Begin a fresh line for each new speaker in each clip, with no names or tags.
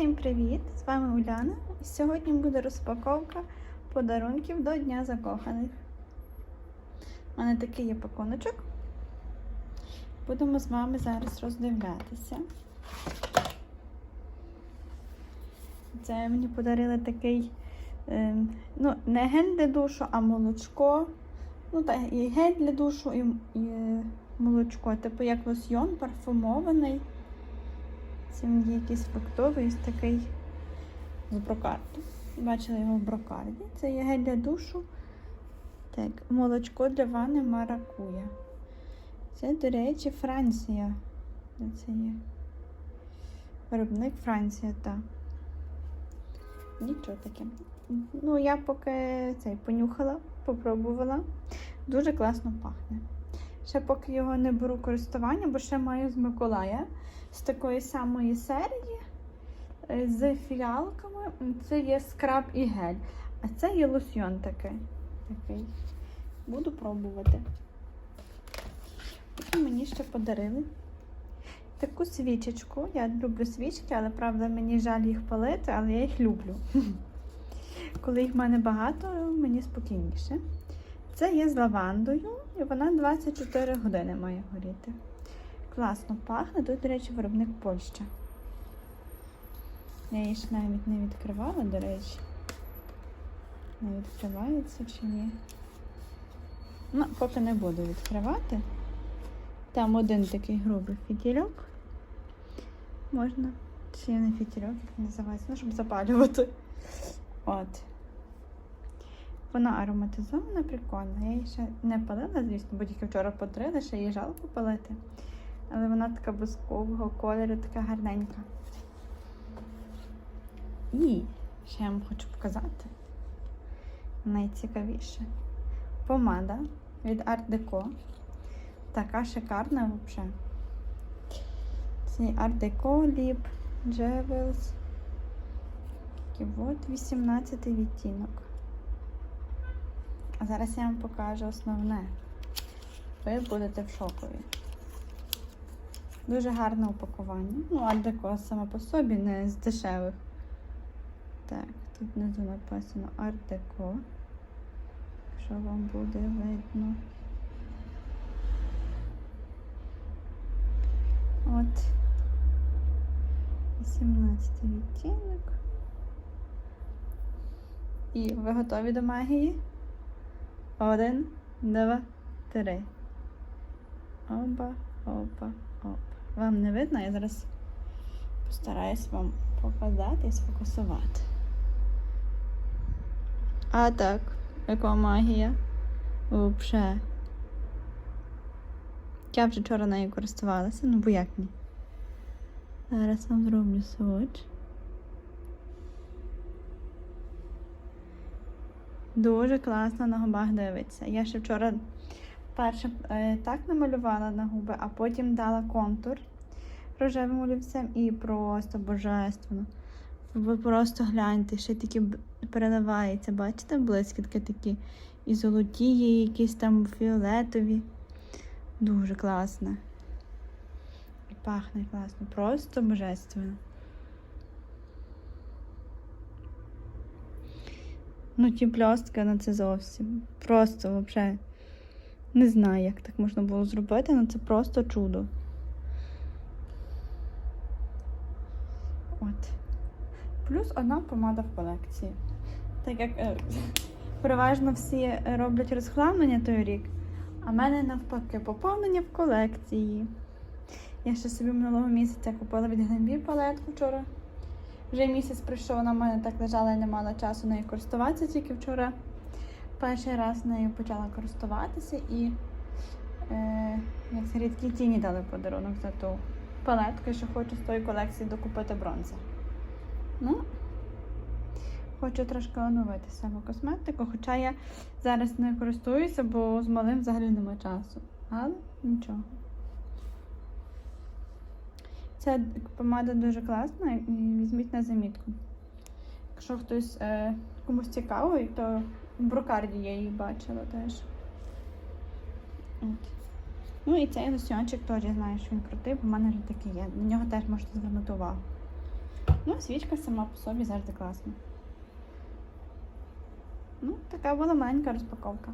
Всім привіт! З вами Уляна. І сьогодні буде розпаковка подарунків до Дня закоханих. У мене такий є пакуночок. Будемо з вами зараз роздивлятися. Це мені подарили такий, е, ну, не гель для душу, а молочко. Ну, так, і гель для душу, і, і молочко. Типу як лосьйон парфумований. Він є якийсь фруктовий, такий з брокарду. Бачила його в брокарді. Це є гель для душу. Так, молочко для ванни маракуя. Це, до речі, Франція. Де це є? Виробник Франція, так. Нічого таке. Ну, я поки цей понюхала, попробувала. Дуже класно пахне. Ще поки його не беру користування, бо ще маю з Миколая з такої самої серії е, з фіалками. Це є скраб і гель. А це є лосьйон такий. такий. Буду пробувати. Потім мені ще подарили таку свічечку. Я люблю свічки, але правда мені жаль їх палити, але я їх люблю. Коли їх в мене багато, мені спокійніше. Це є з лавандою, і вона 24 години має горіти. Класно пахне. Тут, до речі, виробник Польща. Я її ще навіть не відкривала, до речі. Не відкривається чи ні. Ну, поки не буду відкривати. Там один такий грубий фітільок. Можна. Чи не фітільок, як називається, ну, щоб запалювати. От. Вона ароматизована, прикольна. Я її ще не палила, звісно, бо тільки вчора потрили, ще її жалко палити. Але вона така бускового кольору, така гарненька. І ще я вам хочу показати найцікавіше. Помада від Art Deco. Така шикарна взагалі. Це Art Deco Lip Jewels. От 18 відтінок. А зараз я вам покажу основне. Ви будете в шокові. Дуже гарне упакування. Ну, альдеко саме по собі, не з дешевих. Так, тут внизу написано артеко. Якщо вам буде видно. От. 18 відтінок. І ви готові до магії? Один, два, три. Оба, опа, опа. Вам не видно, я зараз постараюсь вам показати і сфокусувати. А так, яка магія? Вообще. Я вже вчора нею користувалася, ну бо як ні. Зараз вам зроблю сводч. Дуже класно на губах дивиться. Я ще вчора перше е, так намалювала на губи, а потім дала контур рожевим олівцем і просто божественно. Ви просто гляньте, ще такі переливається, бачите, блискітки такі і золоті є, якісь там фіолетові. Дуже класно. І пахне класно, просто божественно. Ну, ті блістки, ну це зовсім. Просто взагалі. Не знаю, як так можна було зробити, але це просто чудо. От. Плюс одна помада в колекції. Так як е, переважно всі роблять розхламлення той рік, а в мене навпаки поповнення в колекції. Я ще собі минулого місяця купила від Глембі палетку вчора. Вже місяць прийшов, вона в мене так лежала і не мала часу нею користуватися, тільки вчора перший раз нею почала користуватися і е, як це рідкі тіні дали подарунок за ту палетку, що хочу з тої колекції докупити бронза. Ну, хочу трошки оновити себе косметику, хоча я зараз не користуюся, бо з малим взагалі немає часу. Але нічого. Ця помада дуже класна і візьміть на замітку. Якщо хтось е, комусь цікавий, то в брокарді я її бачила теж. От. Ну і цей лосьончик теж я знаю, що він крутий, бо в мене вже такий є. На нього теж можете звернути увагу. Ну, свічка сама по собі завжди класна. Ну, така була маленька розпаковка.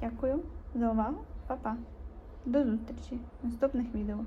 Дякую за увагу. Па-па. До зустрічі в наступних відео.